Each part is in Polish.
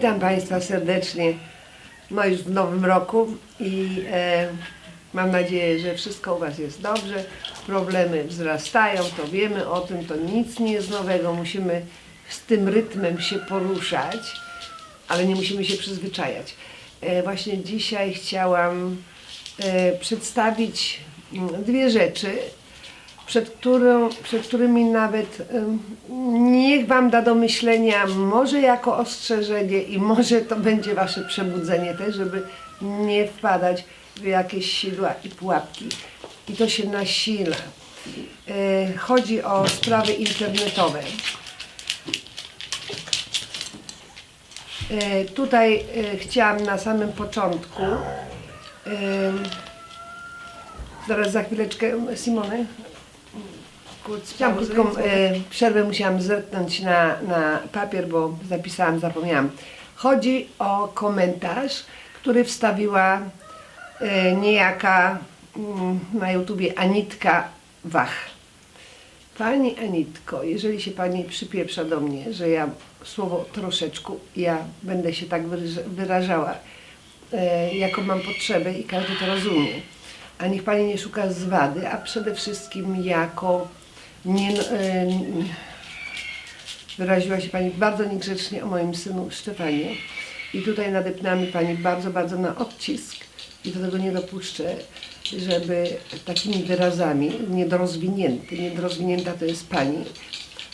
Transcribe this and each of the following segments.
Witam Państwa serdecznie, no już w nowym roku i e, mam nadzieję, że wszystko u Was jest dobrze. Problemy wzrastają, to wiemy o tym, to nic nie jest nowego, musimy z tym rytmem się poruszać, ale nie musimy się przyzwyczajać. E, właśnie dzisiaj chciałam e, przedstawić mm, dwie rzeczy, przed, którą, przed którymi nawet niech Wam da do myślenia, może jako ostrzeżenie i może to będzie Wasze przebudzenie też, żeby nie wpadać w jakieś sidła i pułapki. I to się nasila. E, chodzi o sprawy internetowe. E, tutaj e, chciałam na samym początku Zaraz za chwileczkę, Simone. Chciałam krótką e, przerwę, musiałam zerknąć na, na papier, bo zapisałam, zapomniałam. Chodzi o komentarz, który wstawiła e, niejaka mm, na YouTubie Anitka Wach. Pani Anitko, jeżeli się Pani przypieprza do mnie, że ja słowo troszeczkę, ja będę się tak wyraż- wyrażała, e, jaką mam potrzebę i każdy to rozumie. A niech Pani nie szuka zwady, a przede wszystkim jako nie, e, wyraziła się Pani bardzo niegrzecznie o moim synu Stefanie. I tutaj nadepnęła mi Pani bardzo, bardzo na odcisk i do tego nie dopuszczę, żeby takimi wyrazami niedorozwinięty, niedorozwinięta to jest Pani.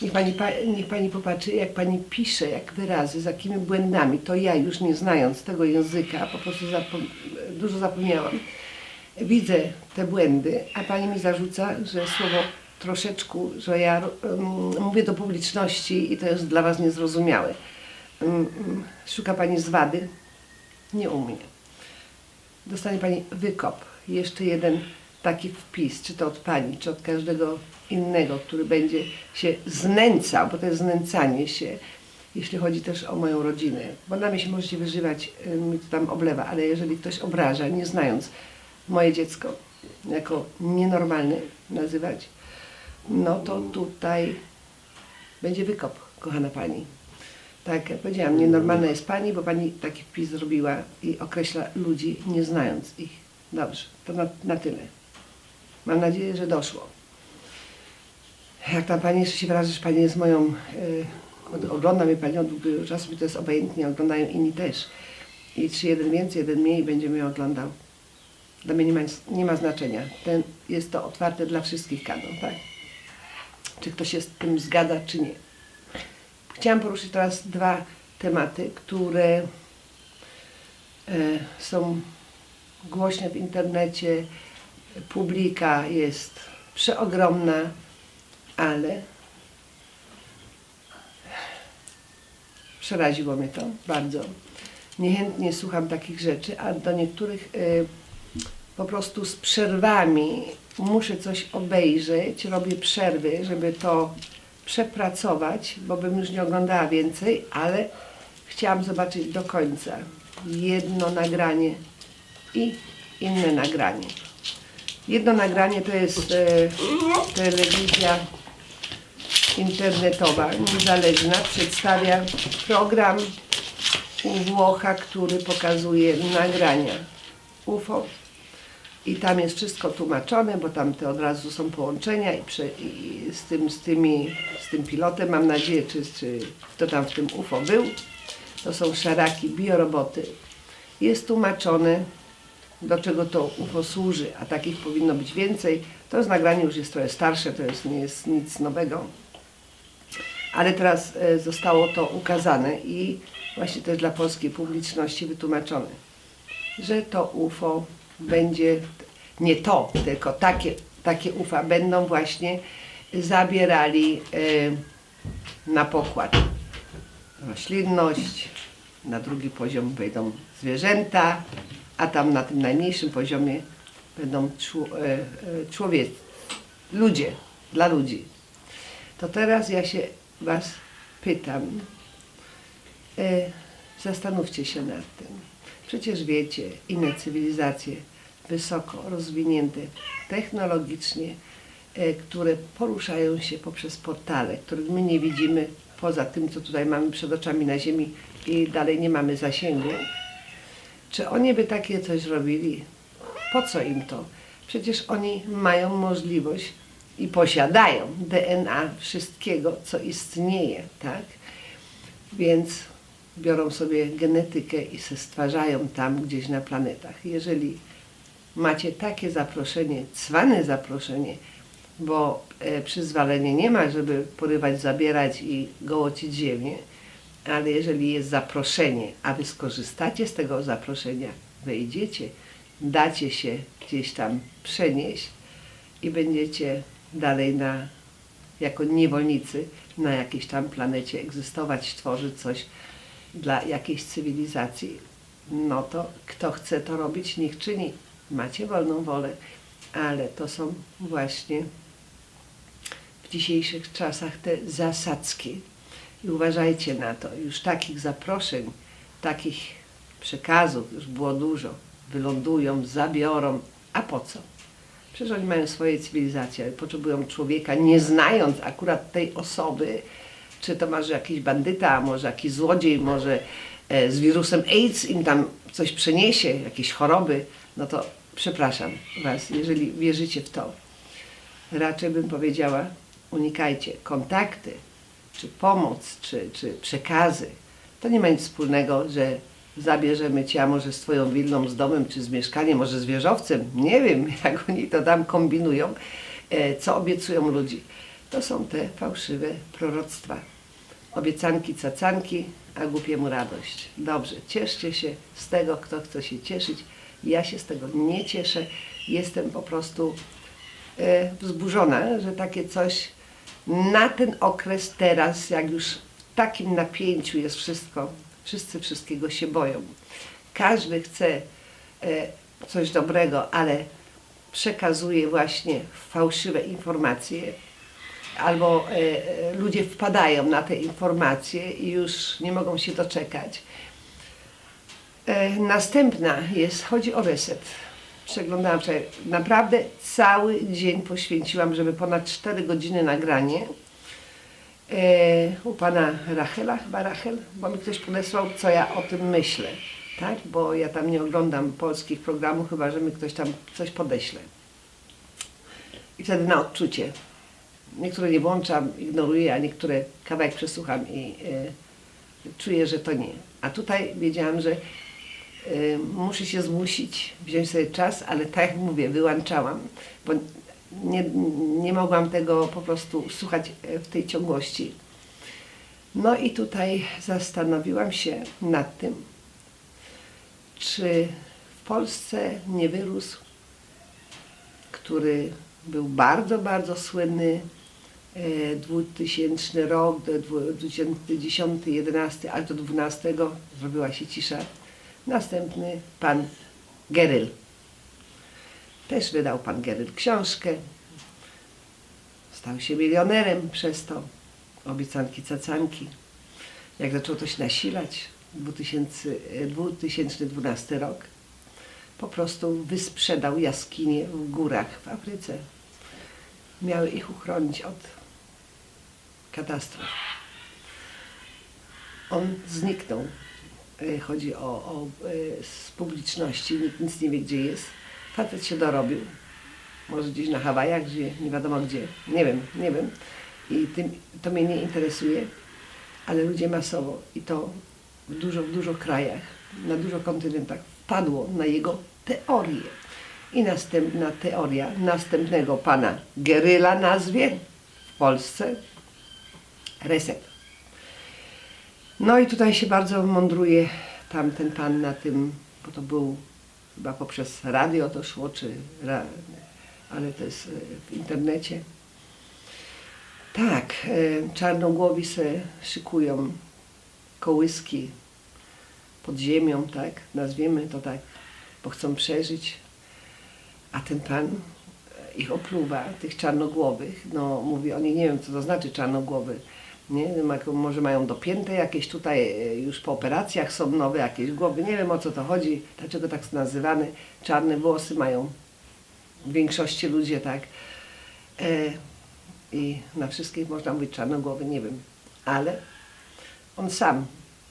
Niech pani, pa, niech pani popatrzy, jak pani pisze, jak wyrazy, z jakimi błędami. To ja już nie znając tego języka, po prostu zapom dużo zapomniałam. Widzę te błędy, a pani mi zarzuca, że słowo troszeczkę, że ja um, mówię do publiczności i to jest dla was niezrozumiałe. Um, um, szuka pani zwady? Nie umie. Dostanie pani wykop. Jeszcze jeden taki wpis, czy to od pani, czy od każdego innego, który będzie się znęcał, bo to jest znęcanie się, jeśli chodzi też o moją rodzinę. Bo na mnie się możecie wyżywać, y, mi to tam oblewa, ale jeżeli ktoś obraża, nie znając moje dziecko jako nienormalne nazywać, no to tutaj będzie wykop, kochana pani. Tak, jak powiedziałam, nienormalna jest pani, bo pani taki wpis zrobiła i określa ludzi, nie znając ich. Dobrze, to na, na tyle. Mam nadzieję, że doszło. Jak tam pani jeszcze się wyraża, że pani jest moją, y, od- ogląda mnie pani od długiego czasu, mi to jest obojętnie, oglądają inni też. I czy jeden więcej, jeden mniej będzie mnie oglądał. Dla mnie nie ma, nie ma znaczenia. Ten, jest to otwarte dla wszystkich kanał, tak? Czy ktoś się z tym zgadza, czy nie. Chciałam poruszyć teraz dwa tematy, które e, są głośne w internecie. Publika jest przeogromna, ale przeraziło mnie to bardzo. Niechętnie słucham takich rzeczy, a do niektórych e, po prostu z przerwami muszę coś obejrzeć, robię przerwy, żeby to przepracować, bo bym już nie oglądała więcej, ale chciałam zobaczyć do końca jedno nagranie i inne nagranie. Jedno nagranie to jest e, telewizja internetowa, niezależna, przedstawia program u Włocha, który pokazuje nagrania UFO i tam jest wszystko tłumaczone, bo tam te od razu są połączenia i, prze, i z, tym, z, tymi, z tym pilotem, mam nadzieję, czy, czy kto tam w tym UFO był. To są szaraki, bioroboty. Jest tłumaczone, do czego to UFO służy, a takich powinno być więcej. To z nagranie już jest trochę starsze, to jest, nie jest nic nowego. Ale teraz e, zostało to ukazane i właśnie też dla polskiej publiczności wytłumaczone że to UFO będzie, nie to, tylko takie, takie UFA będą właśnie zabierali e, na pokład roślinność, na drugi poziom wejdą zwierzęta, a tam na tym najmniejszym poziomie będą e, e, człowiek, ludzie, dla ludzi. To teraz ja się Was pytam, Zastanówcie się nad tym. Przecież wiecie, inne cywilizacje wysoko rozwinięte technologicznie, e, które poruszają się poprzez portale, których my nie widzimy poza tym, co tutaj mamy przed oczami na Ziemi, i dalej nie mamy zasięgu, czy oni by takie coś robili? Po co im to? Przecież oni mają możliwość i posiadają DNA wszystkiego, co istnieje, tak? Więc biorą sobie genetykę i se stwarzają tam gdzieś na planetach. Jeżeli macie takie zaproszenie, cwane zaproszenie, bo e, przyzwolenia nie ma, żeby porywać, zabierać i gołocić ziemię, ale jeżeli jest zaproszenie, a wy skorzystacie z tego zaproszenia, wejdziecie, dacie się gdzieś tam przenieść i będziecie dalej na, jako niewolnicy na jakiejś tam planecie egzystować, tworzyć coś dla jakiejś cywilizacji, no to kto chce to robić, niech czyni. Macie wolną wolę, ale to są właśnie w dzisiejszych czasach te zasadzki. I uważajcie na to. Już takich zaproszeń, takich przekazów już było dużo. Wylądują, zabiorą. A po co? Przecież oni mają swoje cywilizacje, potrzebują człowieka, nie znając akurat tej osoby, czy to może jakiś bandyta, może jakiś złodziej, może e, z wirusem AIDS im tam coś przeniesie, jakieś choroby, no to przepraszam Was, jeżeli wierzycie w to. Raczej bym powiedziała, unikajcie kontakty, czy pomoc, czy, czy przekazy. To nie ma nic wspólnego, że zabierzemy Cię, a może z Twoją willą, z domem, czy z mieszkaniem, może z wieżowcem. Nie wiem, jak oni to tam kombinują, e, co obiecują ludzi. To są te fałszywe proroctwa. Obiecanki, cacanki, a głupiemu radość. Dobrze, cieszcie się z tego, kto chce się cieszyć. Ja się z tego nie cieszę. Jestem po prostu e, wzburzona, że takie coś na ten okres teraz, jak już w takim napięciu jest wszystko, wszyscy wszystkiego się boją. Każdy chce e, coś dobrego, ale przekazuje właśnie fałszywe informacje, albo e, e, ludzie wpadają na te informacje i już nie mogą się doczekać. E, Następna jest, chodzi o reset. Przeglądałam wczoraj, naprawdę cały dzień poświęciłam, żeby ponad 4 godziny nagranie u pana Rachela, chyba Rachel, bo mi ktoś podesłał, co ja o tym myślę, tak? Bo ja tam nie oglądam polskich programów, chyba że mi ktoś tam coś podeśle. I wtedy na odczucie. Niektóre nie włączam, ignoruję, a niektóre kawałek przesłucham i e, czuję, że to nie. A tutaj wiedziałam, że y, muszę się zmusić, wziąć sobie czas, ale tak jak mówię, wyłączałam, bo nie, nie mogłam tego po prostu słuchać e, w tej ciągłości. No i tutaj zastanowiłam się nad tym, czy w Polsce nie wyrósł, który był bardzo, bardzo słynny, 2000 rok, do dwu- 2010, 11, aż do 12 zrobiła się cisza. Następny pan Geryl. Też wydał pan Geryl książkę. Stał się milionerem przez to. Obiecanki, cacanki. Jak zaczął to się nasilać, 2000, e, 2012 rok, po prostu wysprzedał jaskinie w górach w Afryce. Miały ich uchronić od katastrof. On zniknął. E, Chodzi o, o e, z publiczności, nikt nic nie wie gdzie jest. Facet się dorobił. Może gdzieś na Hawajach, gdzie nie wiadomo gdzie. Nie wiem, nie wiem. I tym, to mnie nie interesuje, ale ludzie masowo i to w dużo, w dużo krajach, na dużo kontynentach wpadło na jego teorię. I następna teoria następnego pana Geryla nazwie w Polsce reset. No i tutaj się bardzo mądruje tamten pan na tym, bo to był chyba poprzez radio to szło, czy ale to jest e, w internecie. Tak, e, czarnogłowi se szykują kołyski pod ziemią, tak, nazwiemy to tak, bo chcą przeżyć, a ten pan e, ich opluwa, tych czarnogłowych, no mówi, oni nie wiem, co to znaczy czarnogłowy, nie wiem, może mają dopięte jakieś tutaj, e, już po operacjach są nowe jakieś głowy, nie wiem o co to chodzi, dlaczego tak nazywane, czarne włosy mają w większości ludzie, tak, e, i na wszystkich można mówić czarnogłowy, nie wiem, ale on sam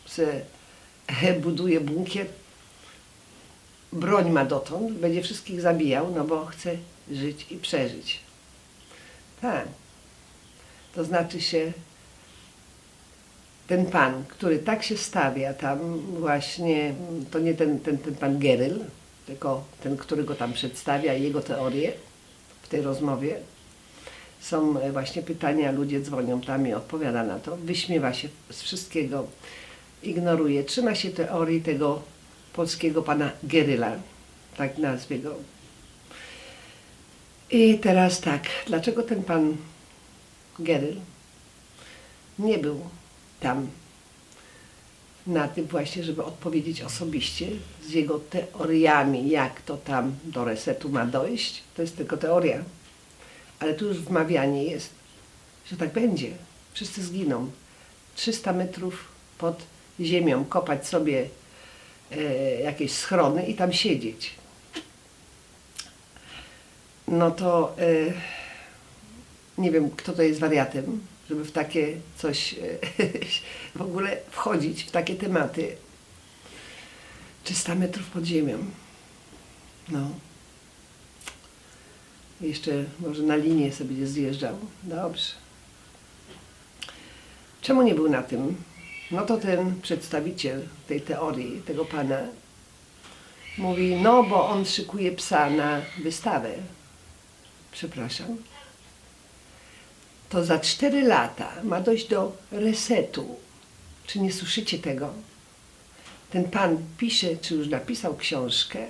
se buduje bunkier, broń ma dotąd, będzie wszystkich zabijał, no bo chce żyć i przeżyć. Tak. To znaczy się, ten pan, który tak się stawia tam właśnie, to nie ten, ten, ten pan Geryl, tylko ten, który go tam przedstawia i jego teorie w tej rozmowie. Są e, właśnie pytania, ludzie dzwonią tam i odpowiada na to. Wyśmiewa się z wszystkiego, ignoruje, trzyma się teorii tego polskiego pana Geryla, tak nazwie go. I teraz tak, dlaczego ten pan Geryl nie był tam na tym właśnie, żeby odpowiedzieć osobiście z jego teoriami, jak to tam do resetu ma dojść. To jest tylko teoria. Ale tu już wmawianie jest, że tak będzie. Wszyscy zginą. 300 metrów pod ziemią, kopać sobie e, jakieś schrony i tam siedzieć. No to e, nie wiem, kto to jest wariatem, żeby w takie coś e, w ogóle wchodzić, w takie tematy. 300 metrów pod ziemią. No. Jeszcze może na linię sobie zjeżdżał. Dobrze. Czemu nie był na tym? No to ten przedstawiciel tej teorii, tego pana, mówi, no bo on szykuje psa na wystawę. Przepraszam to za 4 lata ma dojść do resetu. Czy nie słyszycie tego? Ten pan pisze, czy już napisał książkę.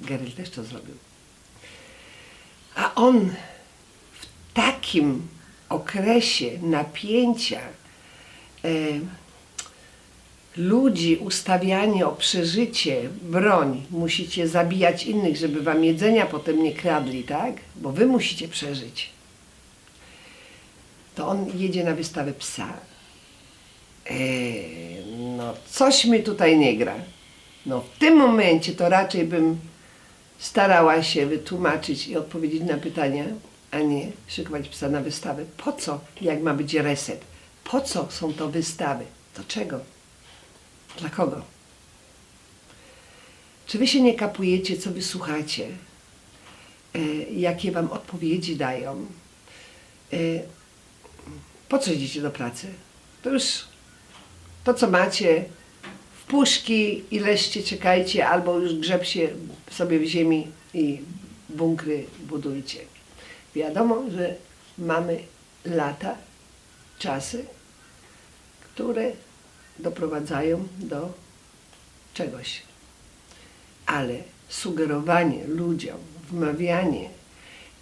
Geryl też to zrobił. A on w takim okresie napięcia e, ludzi ustawianie o przeżycie, broń, musicie zabijać innych, żeby wam jedzenia potem nie kradli, tak? Bo wy musicie przeżyć to on jedzie na wystawę psa. Eee, no, coś mi tutaj nie gra. No, w tym momencie to raczej bym starała się wytłumaczyć i odpowiedzieć na pytania, a nie szykować psa na wystawę. Po co, jak ma być reset? Po co są to wystawy? Do czego? Dla kogo? Czy wy się nie kapujecie, co wy słuchacie? E, jakie wam odpowiedzi dają? E, po co idziecie do pracy? To już to, co macie, w puszki i leście, czekajcie, albo już grzeb się sobie w ziemi i bunkry budujcie. Wiadomo, że mamy lata, czasy, które doprowadzają do czegoś. Ale sugerowanie ludziom, wmawianie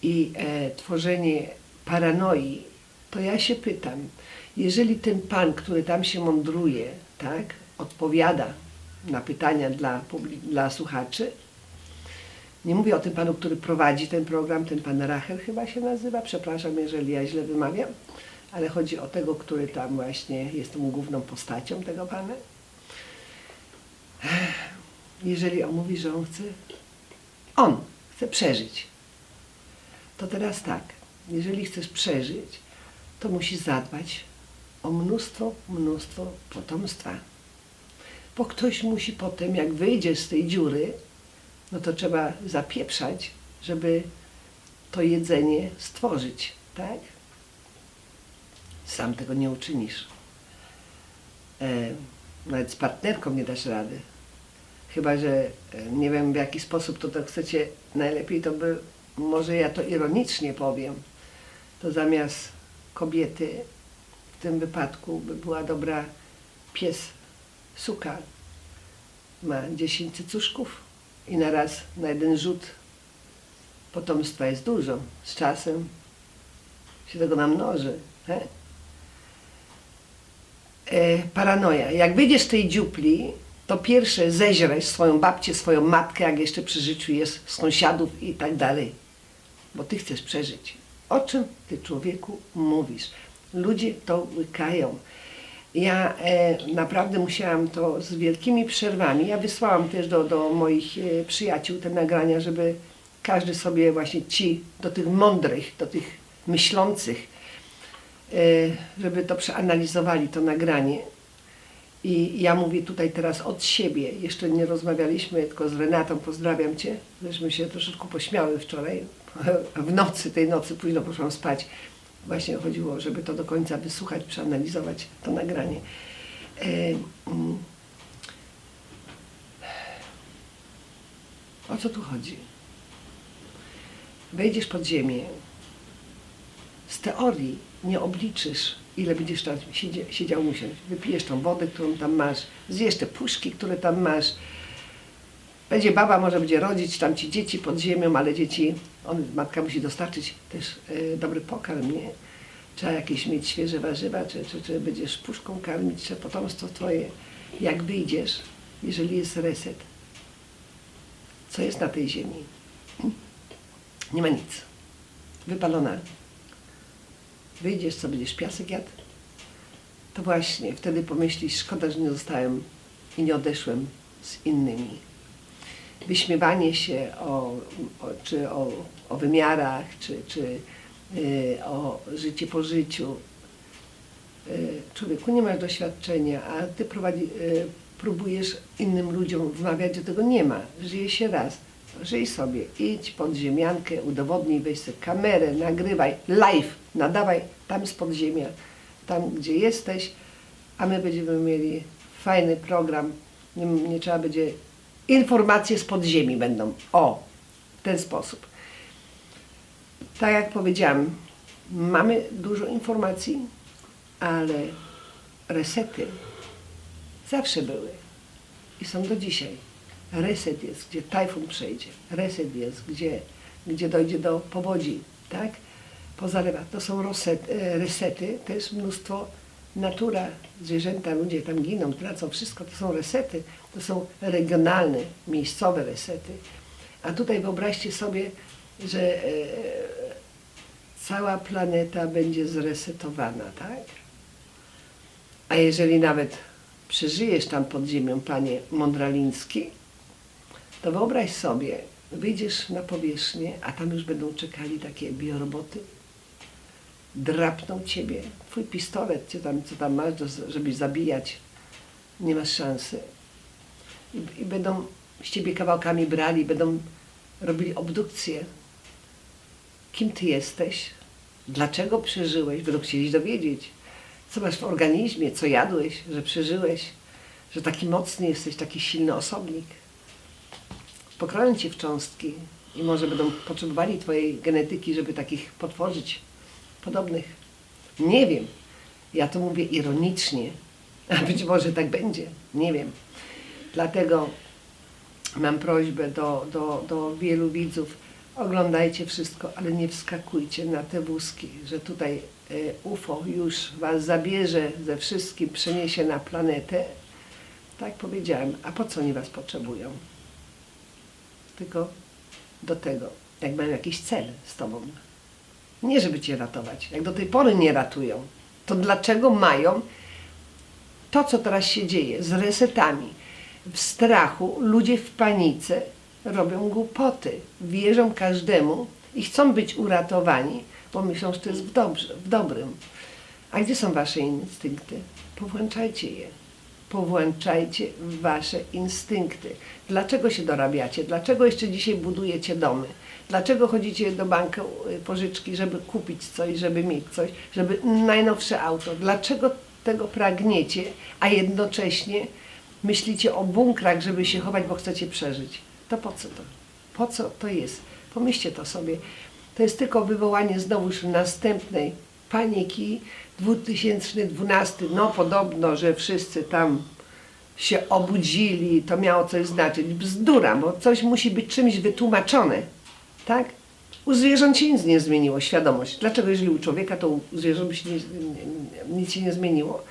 i e, tworzenie paranoi to ja się pytam, jeżeli ten pan, który tam się mądruje, tak, odpowiada na pytania dla, dla słuchaczy, nie mówię o tym panu, który prowadzi ten program, ten pan Rachel chyba się nazywa, przepraszam, jeżeli ja źle wymawiam, ale chodzi o tego, który tam właśnie jest tą główną postacią tego pana. Jeżeli on mówi, że on chce, on chce przeżyć, to teraz tak, jeżeli chcesz przeżyć, to musi zadbać o mnóstwo, mnóstwo potomstwa. Bo ktoś musi potem, jak wyjdzie z tej dziury, no to trzeba zapieprzać, żeby to jedzenie stworzyć, tak? Sam tego nie uczynisz. E, nawet z partnerką nie dasz rady. Chyba, że e, nie wiem w jaki sposób to, to chcecie, najlepiej to by, może ja to ironicznie powiem, to zamiast kobiety, w tym wypadku by była dobra pies, suka, ma 10 cycuszków i na raz, na jeden rzut potomstwa jest dużo. Z czasem się tego namnoży. He? E, paranoja. Jak wyjdziesz z tej dziupli, to pierwsze zeźreć swoją babcię, swoją matkę, jak jeszcze przy życiu jest, sąsiadów i tak dalej. Bo ty chcesz przeżyć. O czym ty człowieku mówisz? Ludzie to łykają. Ja e, naprawdę musiałam to z wielkimi przerwami. Ja wysłałam też do, do moich e, przyjaciół te nagrania, żeby każdy sobie właśnie ci, do tych mądrych, do tych myślących, e, żeby to przeanalizowali, to nagranie. I ja mówię tutaj teraz od siebie. Jeszcze nie rozmawialiśmy, tylko z Renatą pozdrawiam Cię. Żeśmy się troszeczkę pośmiały wczoraj. W nocy, tej nocy późno poszłam spać. Właśnie chodziło, żeby to do końca wysłuchać, przeanalizować to nagranie. O co tu chodzi? Wejdziesz pod ziemię. Z teorii nie obliczysz, ile będziesz tam siedzie, siedział musieć. Wypijesz tą wodę, którą tam masz, zjesz te puszki, które tam masz. Będzie baba, może będzie rodzić tam ci dzieci pod ziemią, ale dzieci, on, matka musi dostarczyć też e, dobry pokarm, nie? Trzeba jakieś mieć świeże warzywa, czy, czy, czy będziesz puszką karmić, czy potomstwo twoje. Jak wyjdziesz, jeżeli jest reset, co jest na tej ziemi? Nie ma nic. Wypalona. Wyjdziesz, co będziesz piasek jadł? To właśnie wtedy pomyślisz, szkoda, że nie zostałem i nie odeszłem z innymi. Wyśmiewanie się o, o, czy o, o wymiarach, czy, czy y, o życie po życiu. Y, człowieku, nie masz doświadczenia, a ty prowadzi, y, próbujesz innym ludziom wmawiać, że tego nie ma. Żyje się raz. Żyj sobie, idź pod ziemiankę, udowodnij, weź sobie kamerę, nagrywaj, live, nadawaj tam z podziemia, tam gdzie jesteś, a my będziemy mieli fajny program. Nie, nie trzeba będzie, informacje z podziemi będą. O, w ten sposób. Tak jak powiedziałam, mamy dużo informacji, ale resety zawsze były i są do dzisiaj. Reset jest, gdzie tajfun przejdzie. Reset jest, gdzie, gdzie dojdzie do powodzi, tak? Pozalewa. To są resety, to jest mnóstwo natura, zwierzęta, ludzie tam giną, tracą wszystko, to są resety, to są regionalne, miejscowe resety. A tutaj wyobraźcie sobie, że e, cała planeta będzie zresetowana, tak? A jeżeli nawet przeżyjesz tam pod ziemią, panie Mądraliński, to wyobraź sobie, wyjdziesz na powierzchnię, a tam już będą czekali takie bioroboty, drapną ciebie, twój pistolet, co tam, co tam masz, do- żeby zabijać, nie masz szansy. I, I będą z ciebie kawałkami brali, będą robili obdukcję. Kim ty jesteś? Dlaczego przeżyłeś? Będą chcieli dowiedzieć. Co masz w organizmie, co jadłeś, że przeżyłeś, że taki mocny jesteś, taki silny osobnik. Pokroją cię w cząstki i może będą potrzebowali twojej genetyki, żeby takich potworzyć podobnych. Nie wiem. Ja to mówię ironicznie, a być może tak będzie. Nie wiem. Dlatego mam prośbę do, do, do wielu widzów, oglądajcie wszystko, ale nie wskakujcie na te wózki, że tutaj e, UFO już was zabierze ze wszystkim, przeniesie na planetę. Tak powiedziałem, a po co oni was potrzebują? Tylko do tego, jak mają jakiś cel z tobą. Nie, żeby cię ratować. Jak do tej pory nie ratują, to dlaczego mają to, co teraz się dzieje z resetami? W strachu, ludzie w panice robią głupoty. Wierzą każdemu i chcą być uratowani, bo myślą, że to jest w, dobrze, w dobrym. A gdzie są wasze instynkty? Powłączajcie je. Powłączajcie wasze instynkty. Dlaczego się dorabiacie? Dlaczego jeszcze dzisiaj budujecie domy? Dlaczego chodzicie do banku y, pożyczki, żeby kupić coś, żeby mieć coś, żeby najnowsze auto? Dlaczego tego pragniecie, a jednocześnie myślicie o bunkrach, żeby się chować, bo chcecie przeżyć? To po co to? Po co to jest? Pomyślcie to sobie. To jest tylko wywołanie znowuż następnej paniki. 2012, no podobno, że wszyscy tam się obudzili, to miało coś znaczyć. Bzdura, bo coś musi być czymś wytłumaczone. Tak? U zwierząt się nic nie zmieniło, świadomość. Dlaczego jeżeli u człowieka, to u zwierząt by się nie, nic się nie zmieniło?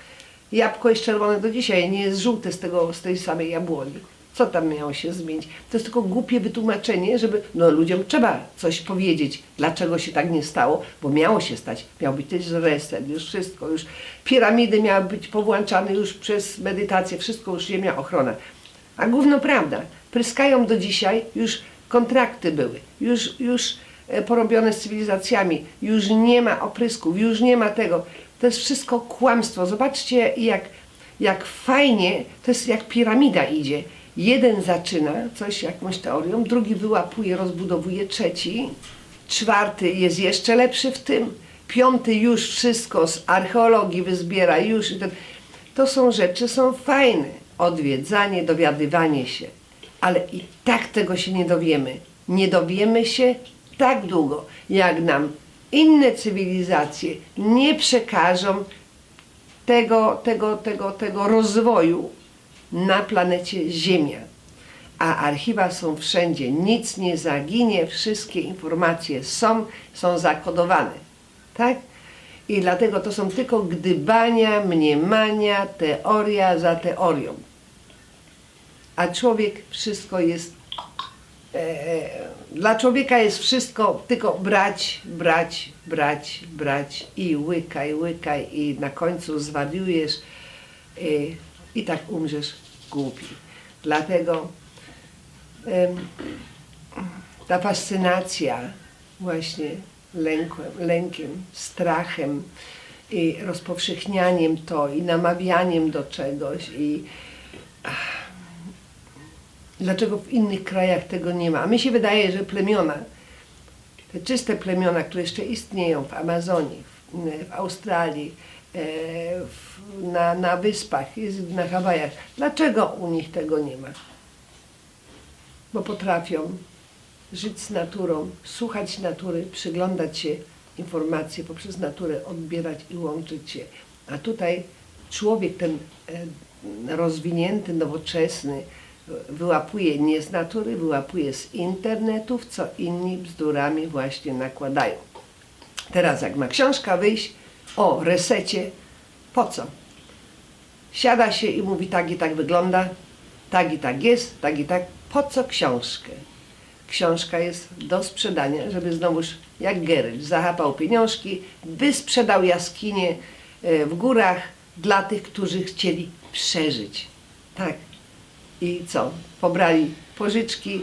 Jabłko jest czerwone do dzisiaj, nie jest żółte z, tego, z tej samej jabłoni. Co tam miało się zmienić? To jest tylko głupie wytłumaczenie, żeby no, ludziom trzeba coś powiedzieć, dlaczego się tak nie stało, bo miało się stać. Miał być też reset, już wszystko, już piramidy miały być powłączane już przez medytację, wszystko już ziemia, ochrona. A gówno prawda, pryskają do dzisiaj, już kontrakty były, już, już e, porobione z cywilizacjami, już nie ma oprysków, już nie ma tego. To jest wszystko kłamstwo. Zobaczcie, jak jak fajnie, to jest jak piramida idzie. Jeden zaczyna coś, jakąś teorią, drugi wyłapuje, rozbudowuje, trzeci, czwarty jest jeszcze lepszy w tym, piąty już wszystko z archeologii wyzbiera, już. To są rzeczy, są fajne. Odwiedzanie, dowiadywanie się. Ale i tak tego się nie dowiemy. Nie dowiemy się tak długo, jak nam inne cywilizacje nie przekażą tego, tego, tego, tego rozwoju na planecie Ziemia. A archiwa są wszędzie, nic nie zaginie, wszystkie informacje są, są zakodowane. Tak? I dlatego to są tylko gdybania, mniemania, teoria za teorią. A człowiek wszystko jest. E, dla człowieka jest wszystko tylko brać, brać, brać, brać i łykaj, łykaj, i na końcu zwariujesz e, i tak umrzesz głupi. Dlatego ta fascynacja właśnie lękiem, lękiem, strachem i rozpowszechnianiem to i namawianiem do czegoś i ach, dlaczego w innych krajach tego nie ma. A mi się wydaje, że plemiona, te czyste plemiona, które jeszcze istnieją w Amazonii, w, w Australii, e, w, na, na wyspach, na Hawajach, dlaczego u nich tego nie ma? Bo potrafią żyć z naturą, słuchać natury, przyglądać się informacje poprzez naturę, odbierać i łączyć się. A tutaj człowiek ten e, rozwinięty, nowoczesny wyłapuje nie z natury, wyłapuje z internetów, co inni bzdurami właśnie nakładają. Teraz jak ma książka wyjść o resecie, po co? Siada się i mówi tak i tak wygląda, tak i tak jest, tak i tak. Po co książkę? książka jest do sprzedania, żeby znowuż jak Geralt zachapał pieniążki, wysprzedał jaskinie e, w górach dla tych, którzy chcieli przeżyć. Tak. I co? Pobrali pożyczki,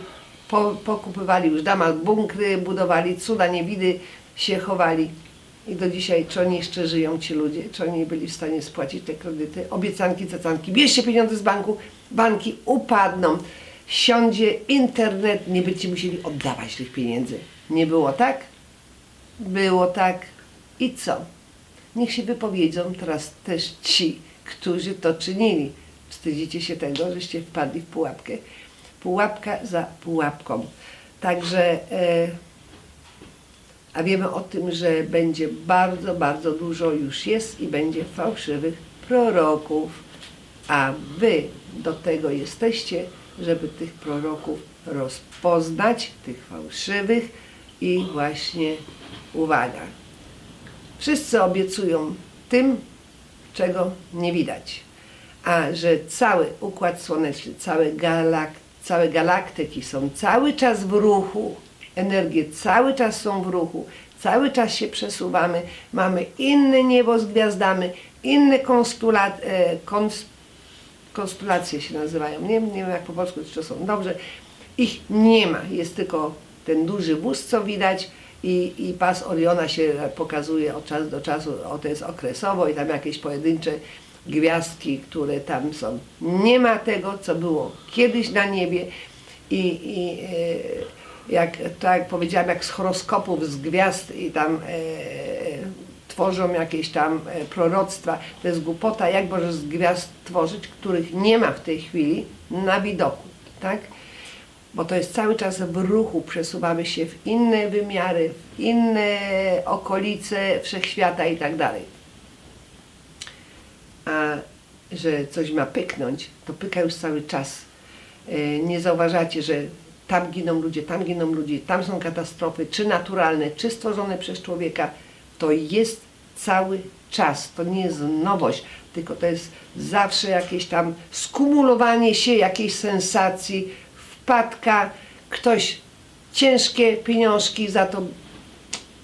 po, pokupywali już damal bunkry, budowali cuda niewidy, się chowali. I do dzisiaj, czy oni jeszcze żyją, ci ludzie, czy oni byli w stanie spłacić te kredyty, obiecanki, cacanki, bierzcie pieniądze z banku, banki upadną siądzie internet, nie będziecie musieli oddawać tych pieniędzy. Nie było tak? Było tak. I co? Niech się wypowiedzą teraz też ci, którzy to czynili. Wstydzicie się tego, żeście wpadli w pułapkę. Pułapka za pułapką. Także, e, a wiemy o tym, że będzie bardzo, bardzo dużo już jest i będzie fałszywych proroków, a wy do tego jesteście, żeby tych proroków rozpoznać, tych fałszywych i właśnie uwaga. Wszyscy obiecują tym, czego nie widać. A że cały układ słoneczny, całe, galak, całe galaktyki są cały czas w ruchu, energie cały czas są w ruchu, cały czas się przesuwamy, mamy inne niebo z gwiazdami, inne konstula, e, kons, konstelacje się nazywają. Nie, nie wiem jak po polsku czy to są dobrze. Ich nie ma, jest tylko ten duży wóz, co widać i, i pas Oriona się pokazuje od czasu do czasu, o to jest okresowo i tam jakieś pojedyncze gwiazdki, które tam są. Nie ma tego, co było kiedyś na niebie i, i e, jak, tak jak powiedziałam, jak z horoskopów, z gwiazd i tam e, tworzą jakieś tam e, proroctwa. To jest głupota, jak możesz z gwiazd tworzyć, których nie ma w tej chwili na widoku, tak? Bo to jest cały czas w ruchu, przesuwamy się w inne wymiary, w inne okolice wszechświata i tak dalej. A że coś ma pyknąć, to pyka już cały czas. E, Nie zauważacie, że tam giną ludzie, tam giną ludzie, tam są katastrofy, czy naturalne, czy stworzone przez człowieka. To jest cały czas, to nie jest nowość, tylko to jest zawsze jakieś tam skumulowanie się jakiejś sensacji, wpadka, ktoś ciężkie pieniążki za to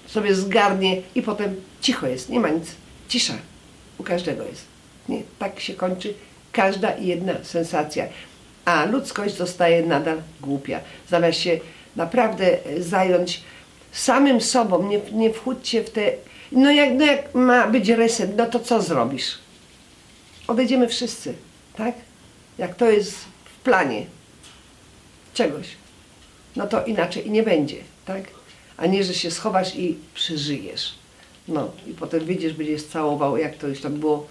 sobie zgarnie i potem cicho jest, nie ma nic, cisza u każdego jest. Nie, tak się kończy każda jedna sensacja. A ludzkość zostaje nadal głupia. Zamiast się naprawdę e, zająć samym sobą, nie, nie wchódźcie w te. No jak, no jak ma być reset, no to co zrobisz? odejdziemy wszyscy, tak? Jak to jest w planie czegoś, no to inaczej i nie będzie, tak? A nie, że się schowasz i przeżyjesz. No i potem wyjdziesz, będziesz całował, jak to już tam było,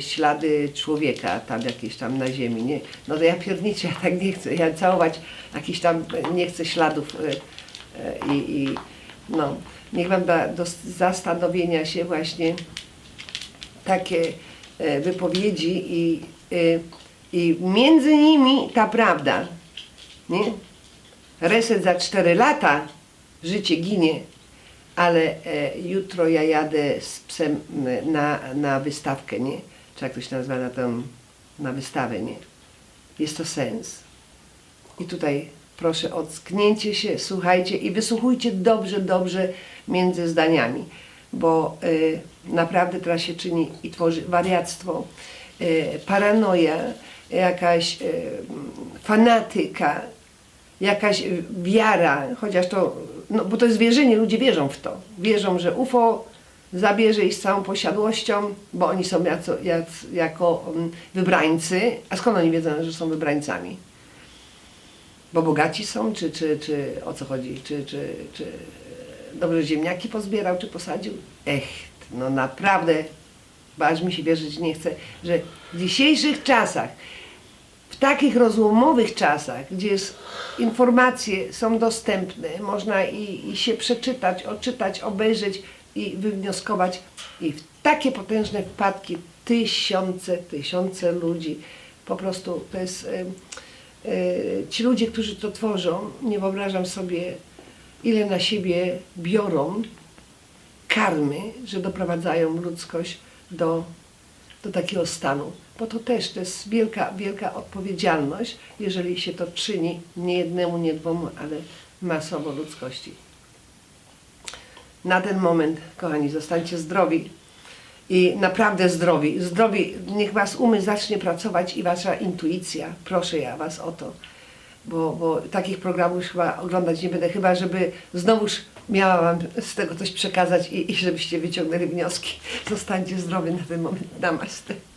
ślady człowieka tam jakieś tam na ziemi, nie? No to ja pierniczę, ja tak nie chcę, ja całować jakichś tam, y, nie chcę śladów y, y, i, i no, niech wam da do zastanowienia się właśnie takie wypowiedzi i, i między nimi ta prawda, nie? Reset za 4 lata, życie ginie, ale e, jutro ja jadę z psem na, na wystawkę, nie? Czy jak to się nazywa, na tą, na wystawę, nie? Jest to sens. I tutaj proszę o cknięcie się, słuchajcie i wysłuchujcie dobrze, dobrze między zdaniami, bo y, naprawdę teraz się czyni i tworzy wariactwo, y, paranoja, jakaś y, fanatyka, jakaś y, wiara, chociaż to, no bo to jest wierzenie, ludzie wierzą w to. Wierzą, że UFO zabierze ich z całą posiadłością, bo oni są jac, jako mm, wybrańcy. A skąd oni wiedzą, że są wybrańcami? Bo bogaci są, czy, czy, czy o co chodzi? Czy, czy, czy dobrze ziemniaki pozbierał, czy posadził? Ech, no naprawdę, aż mi się wierzyć nie chce, że w dzisiejszych czasach, w takich rozłomowych czasach, gdzie jest, informacje są dostępne, można i, i się przeczytać, odczytać, obejrzeć i wywnioskować i w takie potężne wpadki tysiące, tysiące ludzi, po prostu to jest... em, e, ci ludzie, którzy to tworzą, nie wyobrażam sobie, ile na siebie biorą karmy, że doprowadzają ludzkość do, do takiego stanu. Bo to też to jest wielka, wielka odpowiedzialność, jeżeli się to czyni nie jednemu, nie dwom, ale masowo ludzkości. Na ten moment, kochani, zostańcie zdrowi i naprawdę zdrowi. Zdrowi, niech was umysł zacznie pracować i wasza intuicja. Proszę ja was o to. Bo, bo takich programów już chyba oglądać nie będę, chyba żeby znowuż miała wam z tego coś przekazać i, i żebyście wyciągnęli wnioski. Zostańcie zdrowi na ten moment. Namaste.